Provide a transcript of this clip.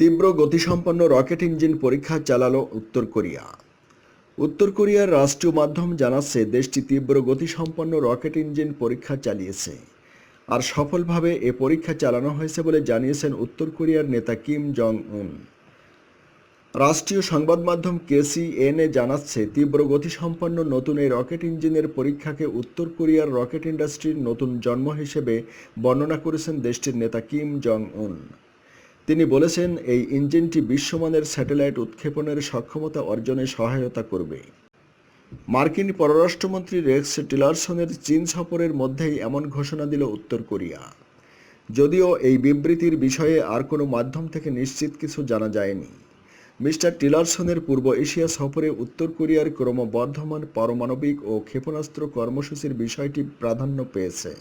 তীব্র গতিসম্পন্ন rocket engine পরীক্ষা চালালো উত্তর কোরিয়া। উত্তর কোরিয়ার রাষ্ট্রীয় মাধ্যম জানাচ্ছে, দেশটি তীব্র গতিসম্পন্ন রকেট ইঞ্জিন পরীক্ষা চালিয়েছে আর সফলভাবে এ পরীক্ষা চালানো হয়েছে বলে জানিয়েছেন উত্তর কোরিয়ার নেতা কিম জং উন রাষ্ট্রীয় সংবাদ মাধ্যম কেসিএনএ জানাচ্ছে, তীব্র গতিসম্পন্ন নতুন এই রকেট ইঞ্জিনের পরীক্ষাকে উত্তর কোরিয়ার রকেট ইন্ডাস্ট্রির নতুন জন্ম হিসেবে বর্ণনা করেছেন দেশটির নেতা কিম জং উন তিনি বলেছেন, এই ইঞ্জিনটি বিশ্বমানের স্যাটেলাইট উৎক্ষেপণের সক্ষমতা অর্জনে সহায়তা করবে। মার্কিন পররাষ্ট্রমন্ত্রী রেক্স টিলারসনের চীন সফরের মধ্যেই এমন ঘোষণা দিল উত্তর কোরিয়া। যদিও এই বিবৃতির বিষয়ে আর কোনো মাধ্যম থেকে নিশ্চিত কিছু জানা যায়নি। মিস্টার টিলারসনের পূর্ব এশিয়া সফরে উত্তর কোরিয়ার ক্রমবর্ধমান পারমাণবিক ও ক্ষেপণাস্ত্র কর্মসূচির বিষয়টি প্রাধান্য পেয়েছে।